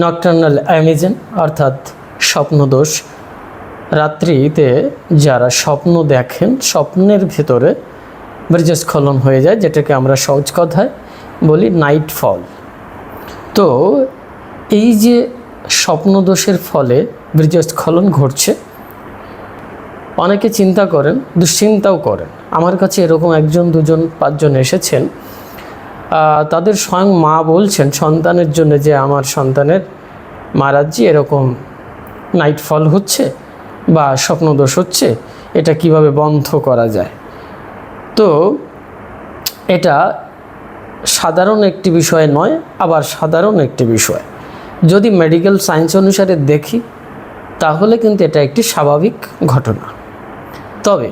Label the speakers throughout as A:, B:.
A: Nocturnal অ্যামিজেন অর্থাৎ স্বপ্নদোষ। রাত্রিতে যারা স্বপ্ন দেখেন, স্বপ্নের ভেতরে বীর্যস্খলন হয়ে যায়, যেটাকে আমরা সহজ কথায় বলি নাইট ফল তো এই যে স্বপ্নদোষের ফলে বীর্যস্খলন ঘটছে, অনেকে চিন্তা করেন, দুশ্চিন্তাও করেন। আমার কাছে এরকম একজন, দুজন, পাঁচজন এসেছেন তাদের স্বয়ং মা বলছেন, সন্তানের জন্য যে আমার সন্তানের মারাজ্জি এরকম নাইট ফল হচ্ছে বা স্বপ্নদোষ হচ্ছে, এটা কীভাবে বন্ধ করা যায়? তো এটা সাধারণ একটি বিষয় নয়, আবার সাধারণ একটি বিষয়। যদি মেডিকেল সায়েন্স অনুসারে দেখি, তাহলে কিন্তু এটা একটি স্বাভাবিক ঘটনা। তবে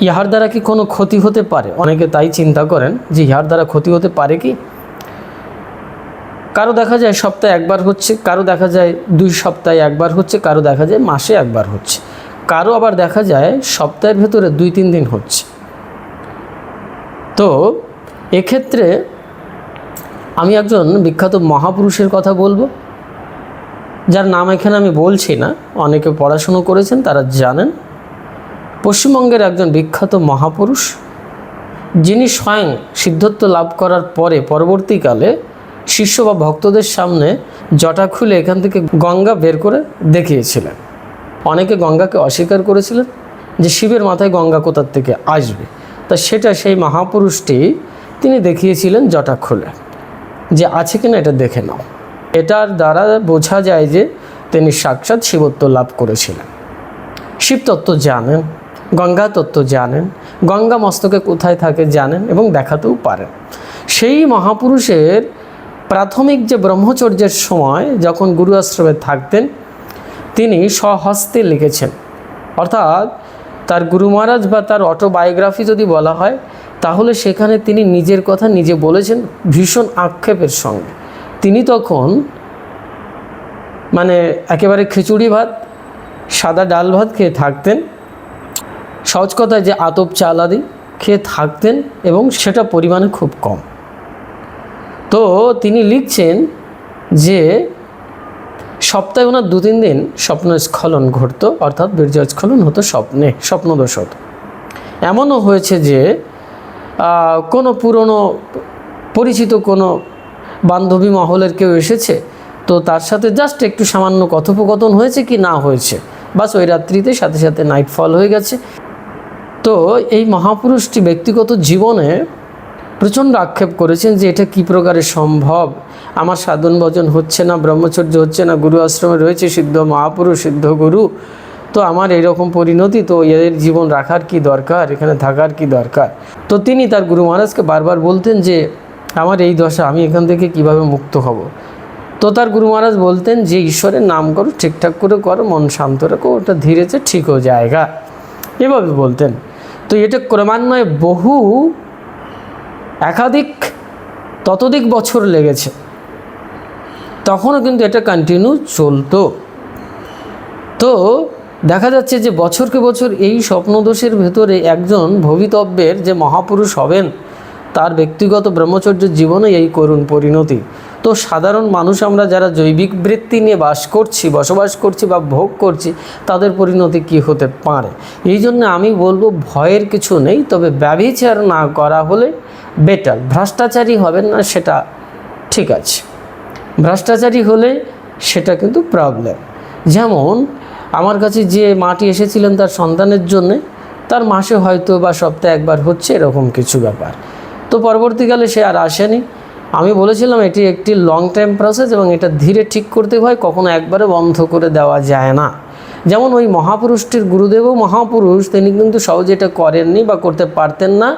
A: ইহার দ্বারা কি কোনো ক্ষতি হতে পারে? অনেকে তাই চিন্তা করেন যে ইহার দ্বারা ক্ষতি হতে পারে কি? কারও দেখা যায় সপ্তাহে একবার হচ্ছে, কারও দেখা যায় দুই সপ্তাহে একবার হচ্ছে, কারও দেখা যায় মাসে একবার হচ্ছে। কারও আবার দেখা যায় সপ্তাহের ভেতরে দুই, তিন দিন হচ্ছে। তো এক্ষেত্রে আমি একজন বিখ্যাত মহাপুরুষের কথা বলব, যার নাম এখানে আমি বলছি না। অনেকে পড়াশুনো করেছেন, তারা জানেন। পশ্চিমবঙ্গের একজন বিখ্যাত মহাপুরুষ, যিনি স্বয়ং সিদ্ধত্ব লাভ করার পরে পরবর্তীকালে শিষ্য বা ভক্তদের সামনে জটা খুলে এখান থেকে গঙ্গা বের করে দেখিয়েছিলেন। অনেকে গঙ্গাকে অস্বীকার করেছিলেন যে শিবের মাথায় গঙ্গা কোথার থেকে আসবে। তা সেটা সেই মহাপুরুষটি তিনি দেখিয়েছিলেন জটা খুলে, যে আছে কিনা এটা দেখে নাও। এটার দ্বারা বোঝা যায় যে তিনি সাক্ষাৎ শিবত্ব লাভ করেছিলেন। শিবতত্ত্ব জানেন গঙ্গা তত্ত্ব জানেন, গঙ্গা মস্তকে কোথায় থাকে জানেন এবং দেখাতেও পারেন। সেই মহাপুরুষের প্রাথমিক যে ব্রহ্মচর্যের সময় যখন গুরু আশ্রমে থাকতেন, তিনি স্বহস্তে লিখেছেন। অর্থাৎ তার গুরু মহারাজ বা তার অটোবায়োগ্রাফি যদি বলা হয়, তাহলে সেখানে তিনি নিজের কথা নিজে বলেছেন ভীষণ আক্ষেপের সঙ্গে। তিনি তখন মানে একেবারে খিচুড়ি ভাত, সাদা ডাল ভাত খেয়ে থাকতেন। সহজ কথায় যে আতপ চাল আদি খেয়ে থাকতেন এবং সেটা পরিমাণে খুব কম। তো তিনি লিখছেন যে সপ্তাহে ওনার দু তিন দিন স্বপ্ন স্খলন ঘটতো, অর্থাৎ বীর্যস্খলন হতো স্বপ্নে স্বপ্নদোষ হতো এমনও হয়েছে যে কোনো পুরনো পরিচিত কোনো বান্ধবী মহলের কেউ এসেছে, তো তার সাথে জাস্ট একটু সামান্য কথোপকথন হয়েছে কি না হয়েছে। বাস ওই রাত্রিতে সাথে সাথে নাইট ফল হয়ে গেছে। তো এই মহাপুরুষটি ব্যক্তিগত জীবনে প্রচণ্ড আক্ষেপ করেছেন যে এটা কী প্রকারে সম্ভব? আমার সাধন ভজন হচ্ছে না, ব্রহ্মচর্য হচ্ছে না, গুরু আশ্রমে রয়েছে সিদ্ধ মহাপুরুষ, সিদ্ধ গুরু। তো আমার এরকম পরিণতি, তো এদের জীবন রাখার কি দরকার? এখানে থাকার কি দরকার? তো তিনি তার গুরু মহারাজকে বারবার বলতেন যে, আমার এই দশা, আমি এখান থেকে কীভাবে মুক্ত হব? তো তার গুরু মহারাজ বলতেন যে, ঈশ্বরের নাম করো, ঠিকঠাক করে করো, মন শান্ত রাখো, ওটা ধীরেছে ঠিক হয়ে জায়গা এভাবে বলতেন। তো এটা ক্রমান্বয়ে বহু একাধিক, ততোধিক বছর লেগেছে। তখনও কিন্তু এটা কন্টিনিউ চলতো। তো দেখা যাচ্ছে যে বছরকে বছর এই স্বপ্নদোষের ভেতরে একজন ভবিতব্যের যে মহাপুরুষ হবেন, তার ব্যক্তিগত ব্রহ্মচর্য জীবনে এই করুণ পরিণতি। তো সাধারণ মানুষ আমরা যারা জৈবিক বৃত্তি নিয়ে বাস করছি, বসবাস করছি বা ভোগ করছি, তাদের পরিণতি কি হতে পারে? এই জন্য আমি বলব ভয়ের কিছু নেই, তবে ব্যবিচার না করা হলে বেটার। ভ্রষ্টাচারী হবেন না সেটা ঠিক আছে। ভ্রষ্টাচারী হলে সেটা কিন্তু প্রবলেম যেমন আমার কাছে যে মাটি এসেছিলেন তার সন্তানের জন্যে, তার মাসে হয়তো বা সপ্তাহে একবার হচ্ছে এরকম কিছু ব্যাপার। তো পরবর্তীকালে সে আর আসেনি। আমি বলেছিলাম এটি একটি লং টাইম প্রসেস এবং এটা ধীরে ঠিক করতে হয়, কখনো একবারে বন্ধ করে দেওয়া যায় না। যেমন ওই মহাপুরুষটির গুরুদেবও মহাপুরুষ, তিনি কিন্তু সহজে এটা করেননি বা করতে পারতেন না।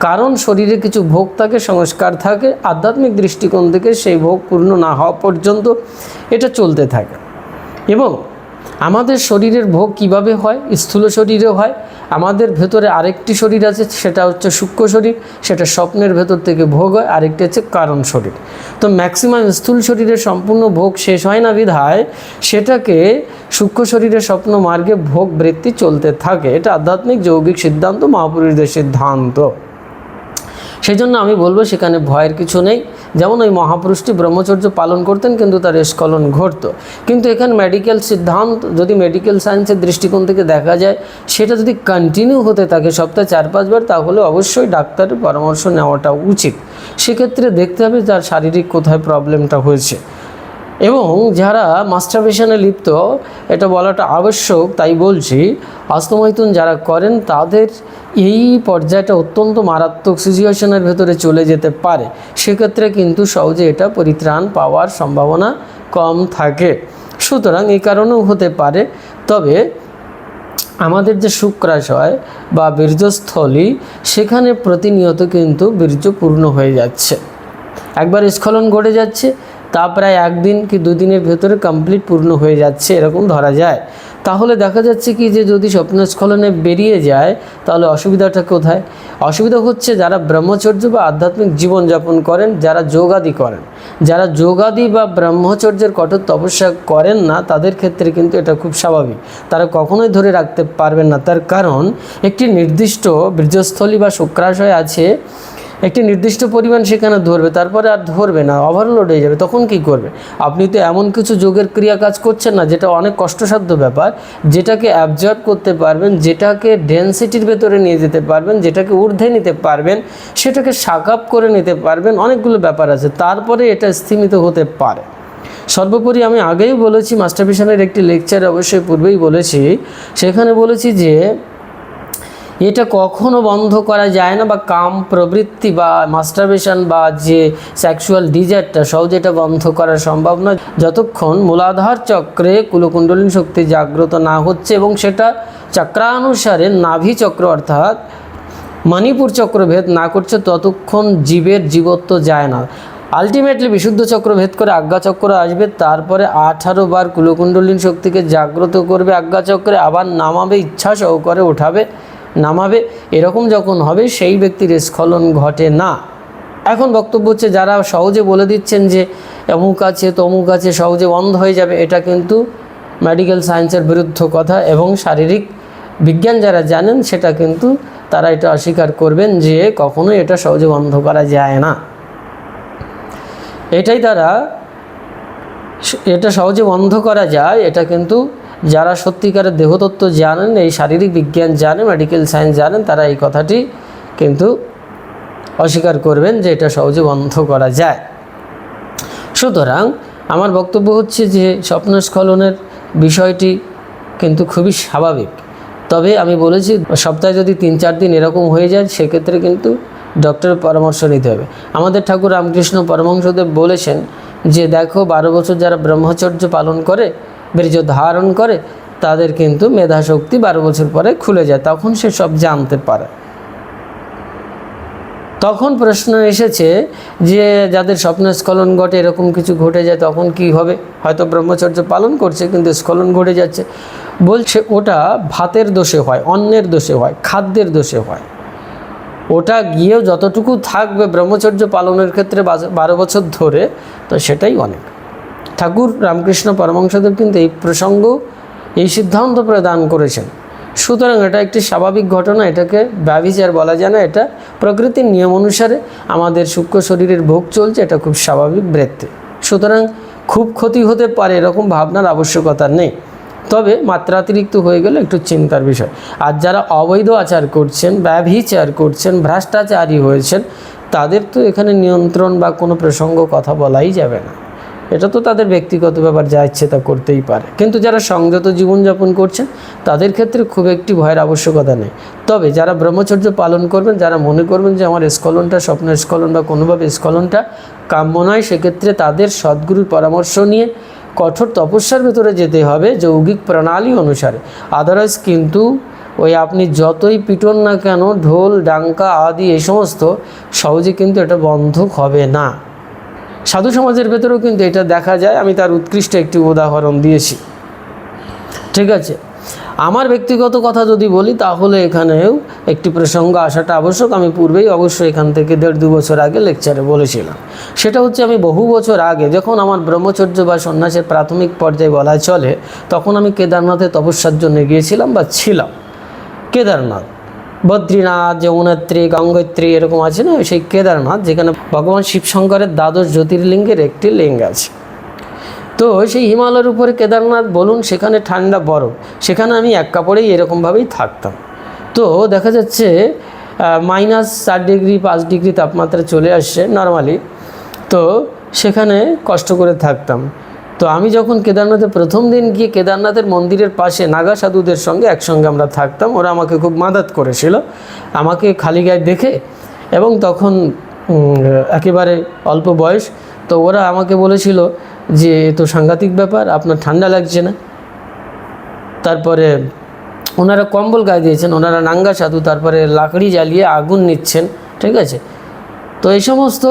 A: কারণ শরীরে কিছু ভোগ থাকে, সংস্কার থাকে, আধ্যাত্মিক দৃষ্টিকোণ থেকে সেই ভোগ পূর্ণ না হওয়া পর্যন্ত এটা চলতে থাকে। এবং আমাদের শরীরের ভোগ কীভাবে হয়? স্থূল শরীরে হয়। আমাদের ভেতরে আরেকটি শরীর আছে, সেটা হচ্ছে সূক্ষ্ম শরীর। সেটা স্বপ্নের ভেতর থেকে ভোগ হয়, আরেকটি হচ্ছে কারণ শরীর। তো ম্যাক্সিমাম স্থূল শরীরের সম্পূর্ণ ভোগ শেষ হয় না বিধায় সেটাকে সূক্ষ্ম শরীরের স্বপ্ন মার্গে ভোগ বৃত্তি চলতে থাকে। এটা আধ্যাত্মিক যৌগিক সিদ্ধান্ত, মহাপুরুষদের সিদ্ধান্ত। সেই জন্য আমি বলব সেখানে ভয়ের কিছু নেই। যেমন ওই মহাপুরুষটি ব্রহ্মচর্য পালন করতেন, কিন্তু তার স্খলন ঘটত। কিন্তু এখানে মেডিকেল সিদ্ধান্ত, যদি মেডিকেল সায়েন্সের দৃষ্টিকোণ থেকে দেখা যায়, সেটা যদি কন্টিনিউ হতে থাকে সপ্তাহে চার পাঁচবার তাহলে অবশ্যই ডাক্তারের পরামর্শ নেওয়াটা উচিত। সেক্ষেত্রে দেখতে হবে তার শারীরিক কোথায় প্রবলেমটা হয়েছে। এবং যারা মাস্টারবেশনে লিপ্ত, এটা বলাটা আবশ্যক, তাই বলছি হস্তমৈথুন যারা করেন, তাদের এই পর্যায়টা অত্যন্ত মারাত্মক সিচুয়েশনের ভেতরে চলে যেতে পারে। সেক্ষেত্রে কিন্তু সহজে এটা পরিত্রাণ পাওয়ার সম্ভাবনা কম থাকে। সুতরাং এই কারণেও হতে পারে। তবে আমাদের যে শুক্রাশয় বা বীর্যস্থলী, সেখানে প্রতিনিয়ত কিন্তু বীর্য পূর্ণ হয়ে যাচ্ছে। একবার স্খলন ঘটে যাচ্ছে তা প্রায় একদিন কি দুদিনের ভেতরে কমপ্লিট পূর্ণ হয়ে যাচ্ছে, এরকম ধরা যায়। তাহলে দেখা যাচ্ছে কি যে যদি স্বপ্নস্খলনে বেরিয়ে যায়, তাহলে অসুবিধাটা কোথায়? অসুবিধা হচ্ছে যারা ব্রহ্মচর্য বা আধ্যাত্মিক জীবনযাপন করেন, যারা যোগাদি করেন। যারা যোগাদি বা ব্রহ্মচর্যের কঠোর তপস্যা করেন না, তাদের ক্ষেত্রে কিন্তু এটা খুব স্বাভাবিক। তারা কখনোই ধরে রাখতে পারবেন না। তার কারণ, একটি নির্দিষ্ট বীর্যস্থলী বা শুক্রাশয় আছে একটি নির্দিষ্ট পরিমাণ সেখানে ধরবে, তারপরে আর ধরবে না ওভারলোড হয়ে যাবে, তখন কি করবে? আপনি তো এমন কিছু যোগের ক্রিয়া কাজ করছেন না, যেটা অনেক কষ্টসাধ্য ব্যাপার, যেটাকে অ্যাবজর্ব করতে পারবেন, যেটাকে ডেন্সিটির ভেতরে নিয়ে যেতে পারবেন, যেটাকে ঊর্ধ্বে নিতে পারবেন, সেটাকে সাকাপ করে নিতে পারবেন, অনেকগুলো ব্যাপার আছে, তারপরে এটা স্থিমিত হতে পারে। সর্বোপরি আমি আগেই বলেছি মাস্টারপিশনের একটি লেকচারে অবশ্যই পূর্বেই বলেছি, সেখানে বলেছি যে এটা কখনো বন্ধ করা যায় না বা কাম প্রবৃত্তি বা মাস্টারবেশন বা যে সেক্সুয়াল ডিজায়ারটা সহজে এটা বন্ধ করা সম্ভব নয়। যতক্ষণ মূলাধার চক্রে কুলকুণ্ডলিনী শক্তি জাগ্রত না হচ্ছে এবং সেটা চক্রানুসারে নাভি চক্র অর্থাৎ মণিপুর চক্র ভেদ না করছে, ততক্ষণ জীবের জীবত্ব যায় না। আলটিমেটলি বিশুদ্ধ চক্র ভেদ করে আজ্ঞা চক্র আসবে, তারপরে আঠারো বার কুলকুণ্ডলিন শক্তিকে জাগ্রত করবে আজ্ঞা চক্রে, আবার নামাবে, ইচ্ছা সহকারে ওঠাবে। নামাবে, এরকম যখন হবে সেই ব্যক্তির স্খলন ঘটে না। এখন বক্তব্য হচ্ছে, যারা সহজে বলে দিচ্ছেন যে অমুক আছে, তমুক আছে, সহজে বন্ধ হয়ে যাবে, এটা কিন্তু মেডিকেল সায়েন্সের বিরুদ্ধ কথা এবং শারীরিক বিজ্ঞান যারা জানেন, সেটা কিন্তু তারা এটা অস্বীকার করবেন যে কখনো এটা সহজে বন্ধ করা যায় না। এটাই তারা এটা সহজে বন্ধ করা যায়, এটা কিন্তু যারা সত্যিকারের দেহতত্ত্ব জানেন, এই শারীরিক বিজ্ঞান জানেন মেডিকেল সায়েন্স জানেন, তারা এই কথাটি কিন্তু অস্বীকার করবেন যে এটা সহজে বন্ধ করা যায়। সুতরাং আমার বক্তব্য হচ্ছে যে স্বপ্নস্খলনের বিষয়টি কিন্তু খুবই স্বাভাবিক। তবে আমি বলেছি, সপ্তাহে যদি তিন চার দিন এরকম হয়ে যায়, সেক্ষেত্রে কিন্তু ডক্টরের পরামর্শ নিতে হবে। আমাদের ঠাকুর রামকৃষ্ণ পরমহংসদেব বলেছেন যে, দেখো, বারো বছর যারা ব্রহ্মচর্য পালন করে বীর্য ধারণ করে, তাদের কিন্তু মেধাশক্তি বারো বছর পরে খুলে যায়, তখন সে সব জানতে পারে। তখন প্রশ্ন এসেছে যে, যাদের স্বপ্ন স্খলন ঘটে, এরকম কিছু ঘটে যায়, তখন কি হবে? হয়তো ব্রহ্মচর্য পালন করছে, কিন্তু স্খলন ঘটে যাচ্ছে। বলছে, ওটা ভাতের দোষে হয় অন্যের দোষে হয়, খাদ্যের দোষে হয়। ওটা গিয়েও যতটুকু থাকবে ব্রহ্মচর্য পালনের ক্ষেত্রে বারো বছর ধরে, তো সেটাই অনেক। ঠাকুর রামকৃষ্ণ পরমংসদেব কিন্তু এই প্রসঙ্গ, এই সিদ্ধান্ত প্রদান করেছেন। সুতরাং এটা একটি স্বাভাবিক ঘটনা, এটাকে ব্যভিচার বলা যায় না, এটা প্রকৃতির নিয়ম অনুসারে আমাদের সূক্ষ্ম শরীরের ভোগ চলছে, এটা খুব স্বাভাবিক বৃত্তে সুতরাং খুব ক্ষতি হতে পারে এরকম ভাবনার আবশ্যকতা নেই। তবে মাত্রাতিরিক্ত হয়ে গেলে একটু চিন্তার বিষয়। আর যারা অবৈধ আচার করছেন, ব্যভিচার করছেন, ভ্রষ্টাচারী হয়েছেন, তাদের তো এখানে নিয়ন্ত্রণ বা কোনো প্রসঙ্গ কথা বলাই যাবে না। এটা তো তাদের ব্যক্তিগত ব্যাপার, যা ইচ্ছে তা করতেই পারে। কিন্তু যারা সংযত জীবনযাপন করছেন, তাদের ক্ষেত্রে খুব একটি ভয়ের আবশ্যকতা নেই। তবে যারা ব্রহ্মচর্য পালন করবেন, যারা মনে করবেন যে আমার স্খলনটা, স্বপ্নের স্খলন বা কোনোভাবে স্খলনটা কাম্য নয়, সেক্ষেত্রে তাদের সদ্গুরুর পরামর্শ নিয়ে কঠোর তপস্যার ভেতরে যেতে হবে যৌগিক প্রণালী অনুসারে। আদারওয়াইজ কিন্তু ওই আপনি যতই পিটন না কেন, ঢোল, ডাঙ্কা আদি এই সমস্ত সহজে কিন্তু এটা বন্ধ হবে না। সাধু সমাজের ভেতরেও কিন্তু এটা দেখা যায়। আমি তার উৎকৃষ্ট একটি উদাহরণ দিয়েছি। ঠিক আছে? আমার ব্যক্তিগত কথা যদি বলি, তাহলে এখানেও একটি প্রসঙ্গ আসাটা আবশ্যক। আমি পূর্বেই অবশ্যই এখান থেকে দেড় দু বছর আগে লেকচারে বলেছিলাম। সেটা হচ্ছে, আমি বহু বছর আগে যখন আমার ব্রহ্মচর্য বা সন্ন্যাসের প্রাথমিক পর্যায়ে বলা চলে, তখন আমি কেদারনাথে তপস্যার জন্য গিয়েছিলাম বা ছিলাম। কেদারনাথ। বদ্রীনাথ, যমুনাত্রী, গঙ্গোত্রী এরকম আছে না? সেই কেদারনাথ, যেখানে ভগবান শিবশঙ্করের দ্বাদশ জ্যোতির্লিঙ্গের একটি লিঙ্গ আছে। তো সেই হিমালয়ের উপরে কেদারনাথ বলুন, সেখানে ঠান্ডা বরফ, সেখানে আমি এক কাপড়েই এরকমভাবেই থাকতাম। তো দেখা যাচ্ছে মাইনাস চার ডিগ্রি পাঁচ ডিগ্রি তাপমাত্রা চলে আসছে নর্মালি তো সেখানে কষ্ট করে থাকতাম। তো আমি যখন কেদারনাথে প্রথম দিন গিয়ে কেদারনাথের মন্দিরের পাশে নাগা সাধুদের সঙ্গে একসঙ্গে আমরা থাকতাম, ওরা আমাকে খুব মাদাত করেছিল, আমাকে খালি গায়ে দেখে এবং তখন একেবারে অল্প বয়স, তো ওরা আমাকে বলেছিল যে তো সাংঘাতিক ব্যাপার, আপনার ঠান্ডা লাগছে না। তারপরে ওনারা কম্বল গায়ে দিয়েছেন, ওনারা নাঙ্গা সাধু, তারপরে লাকড়ি জ্বালিয়ে আগুন নিচ্ছেন, ঠিক আছে? তো এই সমস্ত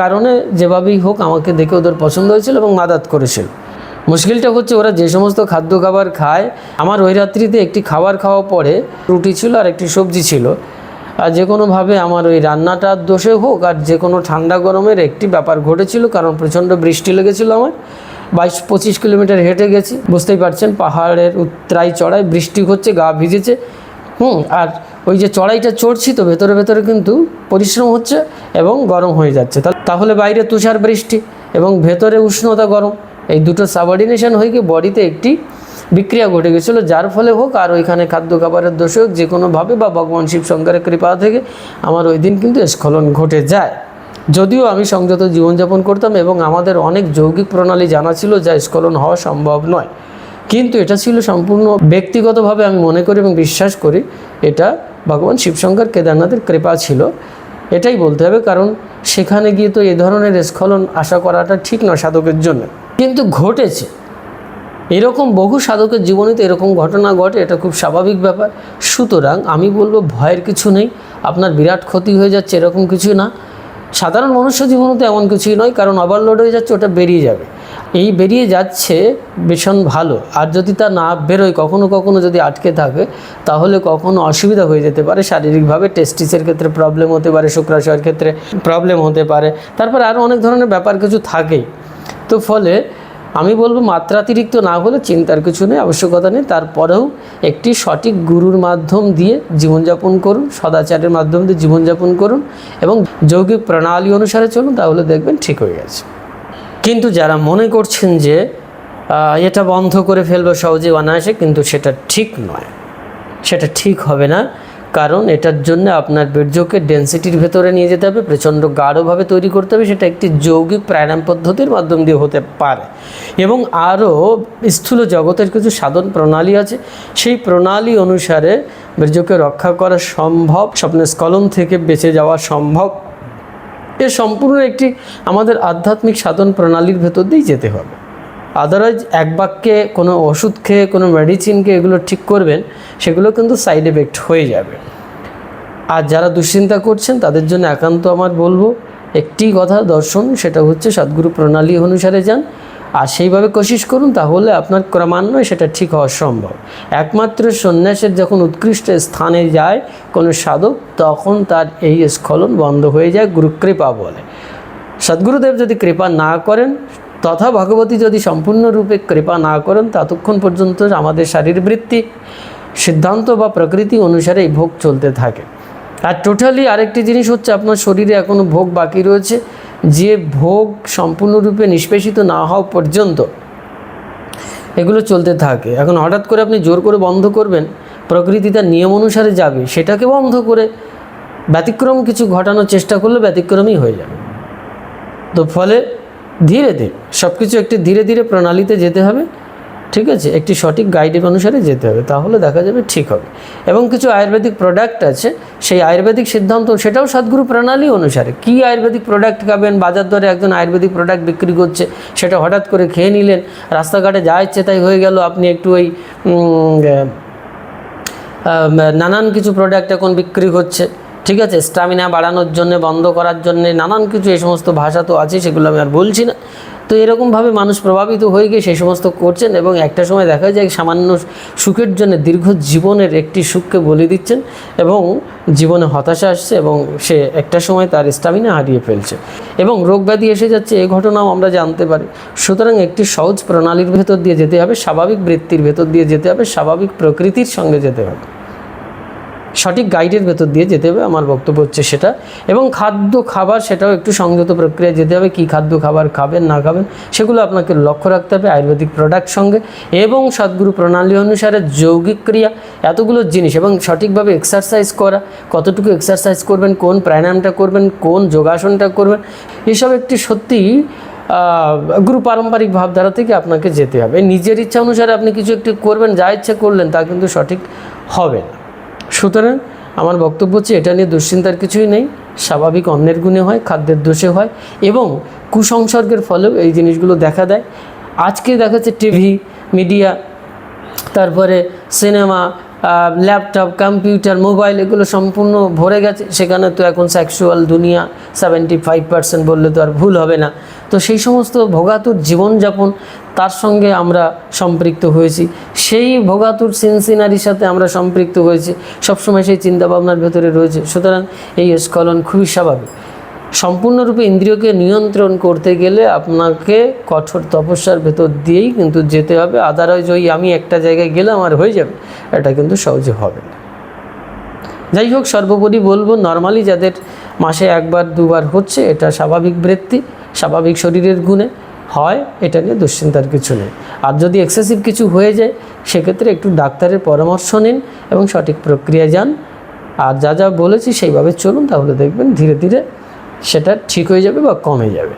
A: কারণে যেভাবেই হোক আমাকে দেখে ওদের পছন্দ হয়েছিল এবং মাদাত করেছিল। মুশকিলটা হচ্ছে ওরা যে সমস্ত খাদ্য খাবার খায়, আমার ওই রাত্রিতে একটি খাবার খাওয়া পরে রুটি ছিল আর একটি সবজি ছিল। আর যে কোনোভাবে আমার ওই রান্নাটার দোষে হোক আর যে কোনো ঠান্ডা গরমের একটি ব্যাপার ঘটেছিল, কারণ প্রচণ্ড বৃষ্টি লেগেছিল আমার। বাইশ, পঁচিশ কিলোমিটার হেঁটে গেছি, বুঝতেই পারছেন, পাহাড়ের উত্তরাই চড়ায় বৃষ্টি হচ্ছে, গা ভিজেছে। হুম, আর ওই যে চড়াইটা চড়ছি তো ভেতরে ভেতরে কিন্তু পরিশ্রম হচ্ছে এবং গরম হয়ে যাচ্ছে। তাহলে বাইরে তুষার বৃষ্টি এবং ভেতরে উষ্ণতা গরম, এই দুটো সাবঅর্ডিনেশন হয়ে গিয়ে বডিতে একটি বিক্রিয়া ঘটে গেছিল, যার ফলে হোক আর ওইখানে খাদ্য খাবারের দোষ হোক, যে কোনোভাবে বা ভগবান শিব শঙ্করের কৃপা থেকে আমার ওই দিন কিন্তু স্খলন ঘটে যায়। যদিও আমি সংযত জীবনযাপন করতাম এবং আমাদের অনেক যৌগিক প্রণালী জানা ছিল যা স্খলন হওয়া সম্ভব নয়। কিন্তু এটা ছিল সম্পূর্ণ ব্যক্তিগতভাবে আমি মনে করি এবং বিশ্বাস করি, এটা ভগবান শিবশঙ্কর কেদারনাথের কৃপা ছিল, এটাই বলতে হবে। কারণ সেখানে গিয়ে তো এ ধরনের স্খলন আশা করাটা ঠিক নয় সাধকের জন্য। কিন্তু ঘটেছে। এরকম বহু সাধকের জীবনে তো এরকম ঘটনা ঘটে, এটা খুব স্বাভাবিক ব্যাপার। সুতরাং আমি বলব, ভয়ের কিছু নেই। আপনার বিরাট ক্ষতি হয়ে যাচ্ছে, এরকম কিছু না। সাধারণ মনুষ্য জীবনে তো এমন কিছুই নয়। কারণ ওভারলোড হয়ে যাচ্ছে, ওটা বেরিয়ে যাবে। এই বেরিয়ে যাচ্ছে ভীষণ ভালো। আর যদি তা না বেরোয়, কখনো কখনো যদি আটকে থাকে, তাহলে কখনো অসুবিধা হয়ে যেতে পারে। শারীরিকভাবে টেস্টিসের ক্ষেত্রে প্রবলেম হতে পারে, শুক্রাশয়ের ক্ষেত্রে প্রবলেম হতে পারে। তারপর আরও অনেক ধরনের ব্যাপার কিছু থাকেই। তো ফলে আমি বলব মাত্রাতিরিক্ত না হলে চিন্তার কিছু নেই, আবশ্যকতা নেই। তারপরেও একটি সঠিক গুরুর মাধ্যম দিয়ে জীবনযাপন করুন, সদাচারের মাধ্যম দিয়ে জীবনযাপন করুন এবং যৌগিক প্রণালী অনুসারে চলুন, তাহলে দেখবেন ঠিক হয়ে গেছে। কিন্তু যারা মনে করছেন যে এটা বন্ধ করে ফেলব সহজে অনায়াসে, কিন্তু সেটা ঠিক নয়। সেটা ঠিক হবে না। কারণ এটার জন্য আপনার বীর্যকে ডেন্সিটির ভেতরে নিয়ে যেতে হবে, প্রচণ্ড গাঢ়ভাবে তৈরি করতে হবে, সেটা একটি যৌগিক প্রাণায়াম পদ্ধতির মাধ্যম দিয়ে হতে পারে। এবং আরও স্থূল জগতের কিছু সাধন প্রণালী আছে। সেই প্রণালী অনুসারে বীর্যকে রক্ষা করা সম্ভব, স্বপ্নের স্খলন থেকে বেঁচে যাওয়া সম্ভব। এ সম্পূর্ণ একটি আমাদের আধ্যাত্মিক সাধন প্রণালীর ভেতর দিয়েই যেতে হবে। আদারওয়াইজ এক বাক্যে কোনো ওষুধ খেয়ে, কোনো মেডিসিনকে এগুলো ঠিক করবেন, সেগুলো কিন্তু সাইড এফেক্ট হয়ে যাবে। আর যারা দুশ্চিন্তা করছেন, তাদের জন্য একান্ত আমার বলব, একটি কথা দর্শন, সেটা হচ্ছে সাদগুরু প্রণালী অনুসারে যান আর সেইভাবে কোশিশ করুন, তাহলে আপনার ক্রমান্বয়ে সেটা ঠিক হওয়া সম্ভব। একমাত্র সন্ন্যাসের যখন উৎকৃষ্ট স্থানে যায় কোনো সাধক, তখন তার এই স্খলন বন্ধ হয়ে যায় গুরুকৃপা বলে। সদ্গুরুদেব যদি কৃপা না করেন, তথা ভগবতী যদি সম্পূর্ণরূপে কৃপা না করেন, ততক্ষণ পর্যন্ত আমাদের শারীরবৃত্তি, সিদ্ধান্ত বা প্রকৃতি অনুসারে এই ভোগ চলতে থাকে। আর টোটালি আরেকটি জিনিস হচ্ছে, আপনার শরীরে এখনও ভোগ বাকি রয়েছে যে ভোগ সম্পূর্ণরূপে নিষ্পেষিত না হওয়া পর্যন্ত এগুলো চলতে থাকে। এখন হঠাৎ করে আপনি জোর করে বন্ধ করবেন, প্রকৃতি তার নিয়ম অনুসারে যাবে, সেটাকে বন্ধ করে ব্যতিক্রম কিছু ঘটানোর চেষ্টা করলে ব্যতিক্রমই হয়ে যাবে। তো ফলে ধীরে ধীরে সব কিছু একটি ধীরে ধীরে প্রণালীতে যেতে হবে। ঠিক আছে? একটি সঠিক গাইডের অনুসারে যেতে হবে, তাহলে দেখা যাবে ঠিক হবে। এবং কিছু আয়ুর্বেদিক প্রোডাক্ট আছে, সেই আয়ুর্বেদিক সিদ্ধান্ত, সেটাও সদ্গুরু প্রণালী অনুসারে। কি আয়ুর্বেদিক প্রোডাক্ট খাবেন? বাজার দরে একজন আয়ুর্বেদিক প্রোডাক্ট বিক্রি করছে, সেটা হঠাৎ করে খেয়ে নিলেন, রাস্তাঘাটে যা ইচ্ছে তাই হয়ে গেল, আপনি একটু ওই নানান কিছু প্রোডাক্ট এখন বিক্রি হচ্ছে, ঠিক আছে? স্টামিনা বাড়ানোর জন্য, বন্ধ করার জন্য, নানান কিছু, এই সমস্ত ভাষা তো আছে, সেগুলো আমি আর বলছি না। তো এরকমভাবে মানুষ প্রভাবিত হয়ে গিয়ে সেই সমস্ত করছেন এবং একটা সময় দেখা যায় সামান্য সুখের জন্য দীর্ঘ জীবনের একটি সুখকে বলে দিচ্ছেন এবং জীবনে হতাশা আসছে এবং সে একটা সময় তার স্টামিনা হারিয়ে ফেলছে। এবং রোগ ব্যাধি এসে যাচ্ছে, এ ঘটনাও আমরা জানতে পারি। সুতরাং একটি সহজ প্রণালীর ভেতর দিয়ে যেতে হবে, স্বাভাবিক বৃত্তির ভেতর দিয়ে যেতে হবে, স্বাভাবিক প্রকৃতির সঙ্গে যেতে হবে। সঠিক গাইডের ভেতর দিয়ে যেতে হবে, আমার বক্তব্য হচ্ছে সেটা। এবং খাদ্য খাবার সেটাও একটু সংযত প্রক্রিয়ায় যেতে হবে, কী খাদ্য খাবার খাবেন, না খাবেন, সেগুলো আপনাকে লক্ষ্য রাখতে হবে, আয়ুর্বেদিক প্রোডাক্ট সঙ্গে। এবং সদ্গুরু প্রণালী অনুসারে যৌগিক ক্রিয়া, এতগুলো জিনিস এবং সঠিকভাবে এক্সারসাইজ করা, কতটুকু এক্সারসাইজ করবেন, কোন প্রাণায়ামটা করবেন, কোন যোগাসনটা করবেন, এসব একটি সত্যি গুরু পারম্পরিক ভাবধারা থেকে আপনাকে যেতে হবে। নিজের ইচ্ছা অনুসারে আপনি কিছু একটু করবেন, যা ইচ্ছা করলেন তা কিন্তু সঠিক হবে না। সুতরাং আমার বক্তব্য হচ্ছে, এটা নিয়ে দুশ্চিন্তার কিছুই নেই। স্বাভাবিক অন্যের গুণে হয়, খাদ্যের দোষে হয় এবং কুসংসর্গের ফলেও এই জিনিসগুলো দেখা দেয়। আজকে দেখা যাচ্ছে টিভি, মিডিয়া, তারপরে সিনেমা ল্যাপটপ, কম্পিউটার, মোবাইল এগুলো সম্পূর্ণ ভরে গেছে। সেখানে তো এখন সেক্সুয়াল দুনিয়া সেভেন্টি ফাইভ পার্সেন্ট বললে তো আর ভুল হবে না। তো সেই সমস্ত ভোগাতুর জীবনযাপন তার সঙ্গে আমরা সম্পৃক্ত হয়েছি। সেই ভোগাতুর সিনসিনারির সাথে আমরা সম্পৃক্ত হয়েছি। সবসময় সেই চিন্তাভাবনার ভেতরে রয়েছে। সুতরাং এই স্খলন খুবই স্বাভাবিক। সম্পূর্ণরূপে ইন্দ্রিয়কে নিয়ন্ত্রণ করতে গেলে আপনাকে কঠোর তপস্যার ভেতর দিয়েই কিন্তু যেতে হবে। আদারওয়াইজ ওই আমি একটা জায়গায় গেলাম আর হয়ে যাবে। এটা কিন্তু সহজে হবে না। যাই হোক, সর্বোপরি বলব নর্মালি যাদের মাসে একবার, দুবার হচ্ছে, এটা স্বাভাবিক বৃত্তি। স্বাভাবিক শরীরের গুণে হয়, এটা নিয়ে দুশ্চিন্তার কিছু নেই। আর যদি এক্সেসিভ কিছু হয়ে যায়, সেক্ষেত্রে একটু ডাক্তারের পরামর্শ নিন এবং সঠিক প্রক্রিয়া যান। আর যা যা বলেছি সেইভাবে চলুন, তাহলে দেখবেন ধীরে ধীরে সেটা ঠিক হয়ে যাবে বা কমে যাবে।